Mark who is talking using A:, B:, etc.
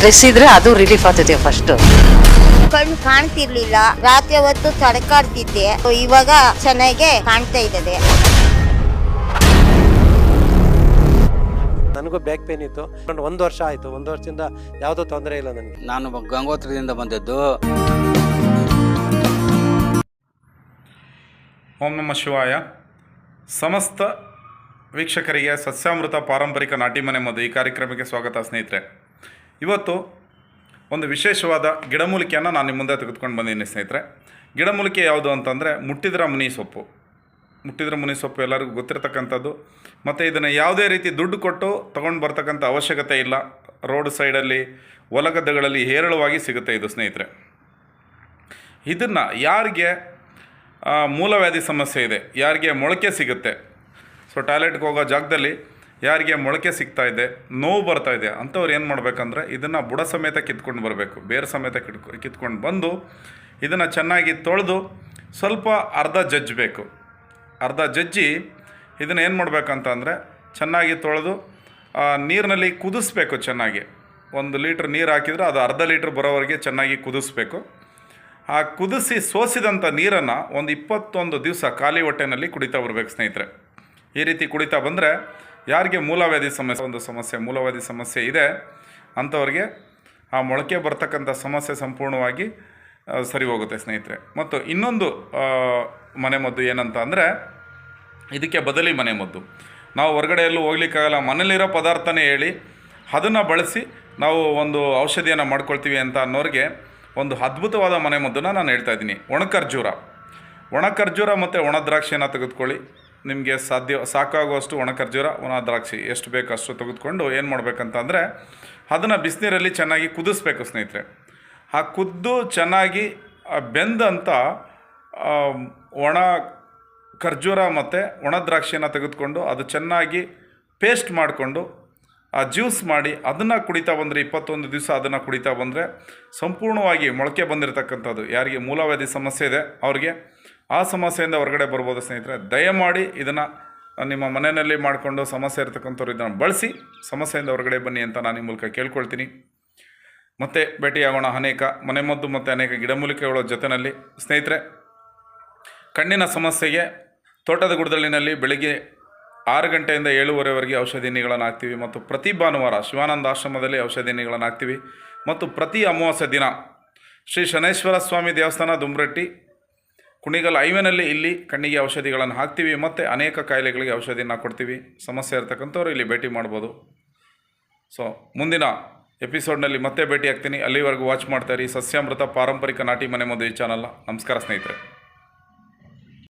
A: Dress ಇದ್ರೆ ಅದು relief ಆಗ್ತದೆ ಫಸ್ಟ್
B: ಕಣ್ಣು ಕಾಣ್ತಿರ್ಲಿಲ್ಲ. ರಾತ್ರಿ ಹೊತ್ತು ತಡಕಾಡ್ತಿದ್ದೆ. ಇವಾಗ ಚೆನ್ನಾಗೆ ಕಾಣ್ತಾ ಇದ್ದದೆ
C: ನನಗೂ ಬ್ಯಾಕ್ ಪೇನ್ ಇತ್ತು. ಒಂದು ಒಂದು ವರ್ಷ ಆಯಿತು. ಒಂದು ವರ್ಷದಿಂದ ಯಾವುದೋ ತೊಂದರೆ ಇಲ್ಲ ನನಗೆ.
D: ನಾನು ಗಂಗೋತ್ರದಿಂದ ಬಂದದ್ದು.
E: ಓಂ ನಮ ಶಿವಾಯ. ಸಮಸ್ತ ವೀಕ್ಷಕರಿಗೆ ಸಸ್ಯಾಮೃತ ಪಾರಂಪರಿಕ ನಾಟಿ ಮನೆ ಮದ್ದು ಈ ಕಾರ್ಯಕ್ರಮಕ್ಕೆ ಸ್ವಾಗತ ಸ್ನೇಹಿತರೆ. ಇವತ್ತು ಒಂದು ವಿಶೇಷವಾದ ಗಿಡಮೂಲಿಕೆಯನ್ನು ನಾನು ನಿಮ್ಮ ಮುಂದೆ ತೆಗೆದುಕೊಂಡು ಬಂದಿದ್ದೀನಿ ಸ್ನೇಹಿತರೆ. ಗಿಡಮೂಲಿಕೆ ಯಾವುದು ಅಂತಂದರೆ ಮುಟ್ಟಿದ್ರ ಮುನಿ ಸೊಪ್ಪು. ಮುಟ್ಟಿದ್ರ ಮುನಿ ಸೊಪ್ಪು ಎಲ್ಲರಿಗೂ ಗೊತ್ತಿರತಕ್ಕಂಥದ್ದು. ಮತ್ತು ಇದನ್ನು ಯಾವುದೇ ರೀತಿ ದುಡ್ಡು ಕೊಟ್ಟು ತೊಗೊಂಡು ಬರ್ತಕ್ಕಂಥ ಅವಶ್ಯಕತೆ ಇಲ್ಲ. ರೋಡ್ ಸೈಡಲ್ಲಿ ಹೊಲಗದ್ದೆಗಳಲ್ಲಿ ಹೇರಳವಾಗಿ ಸಿಗುತ್ತೆ ಇದು ಸ್ನೇಹಿತರೆ. ಇದನ್ನು ಯಾರಿಗೆ ಮೂಲವ್ಯಾಧಿ ಸಮಸ್ಯೆ ಇದೆ, ಯಾರಿಗೆ ಮೊಳಕೆ ಸಿಗುತ್ತೆ. ಸೊ ಟಾಯ್ಲೆಟ್ಗೆ ಹೋಗೋ ಜಾಗದಲ್ಲಿ ಯಾರಿಗೆ ಮೊಳಕೆ ಸಿಗ್ತಾ ಇದೆ, ನೋವು ಬರ್ತಾ ಇದೆ, ಅಂಥವ್ರು ಏನು ಮಾಡಬೇಕಂದ್ರೆ ಇದನ್ನು ಬುಡ ಸಮೇತ ಕಿತ್ಕೊಂಡು ಬರಬೇಕು, ಬೇರು ಸಮೇತ ಕಿಟ್ಕೊ ಕಿತ್ಕೊಂಡು ಬಂದು ಇದನ್ನು ಚೆನ್ನಾಗಿ ತೊಳೆದು ಸ್ವಲ್ಪ ಅರ್ಧ ಜಜ್ಜಬೇಕು ಅರ್ಧ ಜಜ್ಜಿ ಇದನ್ನು ಏನು ಮಾಡಬೇಕಂತಂದರೆ ಚೆನ್ನಾಗಿ ತೊಳೆದು ನೀರಿನಲ್ಲಿ ಕುದಿಸ್ಬೇಕು ಚೆನ್ನಾಗಿ. ಒಂದು ಲೀಟ್ರ್ ನೀರು ಹಾಕಿದರೆ ಅದು ಅರ್ಧ ಲೀಟ್ರ್ ಬರೋವರೆಗೆ ಚೆನ್ನಾಗಿ ಕುದಿಸ್ಬೇಕು. ಆ ಕುದಿಸಿ ಸೋಸಿದಂಥ ನೀರನ್ನು ಒಂದು ಇಪ್ಪತ್ತೊಂದು ದಿವಸ ಖಾಲಿ ಹೊಟ್ಟೆನಲ್ಲಿ ಕುಡಿತಾ ಬರಬೇಕು ಸ್ನೇಹಿತರೆ. ಈ ರೀತಿ ಕುಡಿತಾ ಬಂದರೆ ಯಾರಿಗೆ ಮೂಲವ್ಯಾಧಿ ಸಮಸ್ಯೆ, ಒಂದು ಸಮಸ್ಯೆ, ಮೂಲವ್ಯಾಧಿ ಸಮಸ್ಯೆ ಇದೆ ಅಂಥವ್ರಿಗೆ ಆ ಮೊಳಕೆ ಬರ್ತಕ್ಕಂಥ ಸಮಸ್ಯೆ ಸಂಪೂರ್ಣವಾಗಿ ಸರಿ ಹೋಗುತ್ತೆ ಸ್ನೇಹಿತರೆ. ಮತ್ತು ಇನ್ನೊಂದು ಮನೆಮದ್ದು ಏನಂತ ಅಂದರೆ, ಇದಕ್ಕೆ ಬದಲಿ ಮನೆಮದ್ದು ನಾವು ಹೊರಗಡೆಯಲ್ಲೂ ಹೋಗ್ಲಿಕ್ಕಾಗಲ್ಲ ಮನೇಲಿರೋ ಪದಾರ್ಥನೇ ಹೇಳಿ ಅದನ್ನು ಬಳಸಿ ನಾವು ಒಂದು ಔಷಧಿಯನ್ನು ಮಾಡ್ಕೊಳ್ತೀವಿ ಅಂತ ಅನ್ನೋರಿಗೆ ಒಂದು ಅದ್ಭುತವಾದ ಮನೆಮದ್ದನ್ನು ನಾನು ಹೇಳ್ತಾ ಇದ್ದೀನಿ. ಒಣಖರ್ಜೂರ ಒಣ ಖರ್ಜೂರ ಮತ್ತು ಒಣ ದ್ರಾಕ್ಷಿಯನ್ನು ತೆಗೆದುಕೊಳ್ಳಿ. ನಿಮಗೆ ಸಾಧ್ಯ, ಸಾಕಾಗುವಷ್ಟು ಒಣ ಖರ್ಜೂರ ಒಣ ದ್ರಾಕ್ಷಿ ಎಷ್ಟು ಬೇಕು ಅಷ್ಟು ತೆಗೆದುಕೊಂಡು ಏನು ಮಾಡಬೇಕಂತಂದರೆ ಅದನ್ನು ಬಿಸಿನೀರಲ್ಲಿ ಚೆನ್ನಾಗಿ ಕುದಿಸ್ಬೇಕು ಸ್ನೇಹಿತರೆ. ಆ ಕುದ್ದು ಚೆನ್ನಾಗಿ ಬೆಂದಂಥ ಒಣ ಖರ್ಜೂರ ಮತ್ತು ಒಣ ದ್ರಾಕ್ಷಿಯನ್ನು ತೆಗೆದುಕೊಂಡು ಅದು ಚೆನ್ನಾಗಿ ಪೇಸ್ಟ್ ಮಾಡಿಕೊಂಡು, ಆ ಜ್ಯೂಸ್ ಮಾಡಿ ಅದನ್ನು ಕುಡಿತಾ ಬಂದರೆ, ಇಪ್ಪತ್ತೊಂದು ದಿವಸ ಅದನ್ನು ಕುಡಿತಾ ಬಂದರೆ ಸಂಪೂರ್ಣವಾಗಿ ಮೊಳಕೆ ಬಂದಿರತಕ್ಕಂಥದ್ದು. ಯಾರಿಗೆ ಮೂಲವ್ಯಾಧಿ ಸಮಸ್ಯೆ ಇದೆ, ಅವ್ರಿಗೆ ಆ ಸಮಸ್ಯೆಯಿಂದ ಹೊರಗಡೆ ಬರ್ಬೋದು ಸ್ನೇಹಿತರೆ, ದಯಮಾಡಿ ಇದನ್ನು ನಿಮ್ಮ ಮನೆಯಲ್ಲಿ ಮಾಡಿಕೊಂಡು ಸಮಸ್ಯೆ ಇರತಕ್ಕಂಥವ್ರು ಇದನ್ನು ಬಳಸಿ, ಸಮಸ್ಯೆಯಿಂದ ಹೊರಗಡೆ ಬನ್ನಿ ಅಂತ ನಾನು ಈ ಮೂಲಕ ಕೇಳ್ಕೊಳ್ತೀನಿ. ಮತ್ತೆ ಭೇಟಿಯಾಗೋಣ ಅನೇಕ ಮನೆಮದ್ದು ಮತ್ತು ಅನೇಕ ಗಿಡಮೂಲಿಕೆಗಳ ಜೊತೆಯಲ್ಲಿ. ಸ್ನೇಹಿತರೆ, ಕಣ್ಣಿನ ಸಮಸ್ಯೆಗೆ ತೋಟದ ಗುಡದಳ್ಳಿನಲ್ಲಿ ಬೆಳಿಗ್ಗೆ ಆರು ಗಂಟೆಯಿಂದ ಏಳುವರೆವರೆಗೆ ಔಷಧಿನಿಗಳನ್ನು ಹಾಕ್ತೀವಿ ಮತ್ತು ಪ್ರತಿ ಭಾನುವಾರ ಶಿವಾನಂದ ಆಶ್ರಮದಲ್ಲಿ ಔಷಧಿನಿಗಳನ್ನು ಹಾಕ್ತೀವಿ. ಮತ್ತು ಪ್ರತಿ ಅಮಾವಾಸ್ಯ ದಿನ ಶ್ರೀ ಶನೇಶ್ವರ ಸ್ವಾಮಿ ದೇವಸ್ಥಾನ ದುಮ್ರಟ್ಟಿ ಕುಣಿಗಲ್ ಐವೆನಲ್ಲಿ ಇಲ್ಲಿ ಕಣ್ಣಿಗೆ ಔಷಧಿಗಳನ್ನು ಹಾಕ್ತೀವಿ ಮತ್ತು ಅನೇಕ ಕಾಯಿಲೆಗಳಿಗೆ ಔಷಧಿನ ಕೊಡ್ತೀವಿ. ಸಮಸ್ಯೆ ಇರ್ತಕ್ಕಂಥವ್ರು ಇಲ್ಲಿ ಭೇಟಿ ಮಾಡ್ಬೋದು. ಸೊ ಮುಂದಿನ ಎಪಿಸೋಡ್ನಲ್ಲಿ ಮತ್ತೆ ಭೇಟಿ ಆಗ್ತೀನಿ ಅಲ್ಲಿವರೆಗೂ ವಾಚ್ ಮಾಡ್ತಾ ಇರಿ. ಸಸ್ಯಾಮೃತ ಪಾರಂಪರಿಕ ನಾಟಿ ಮನೆ ಮದುವೆ ಚಾನಲ್ಲ ನಮಸ್ಕಾರ ಸ್ನೇಹಿತರೆ.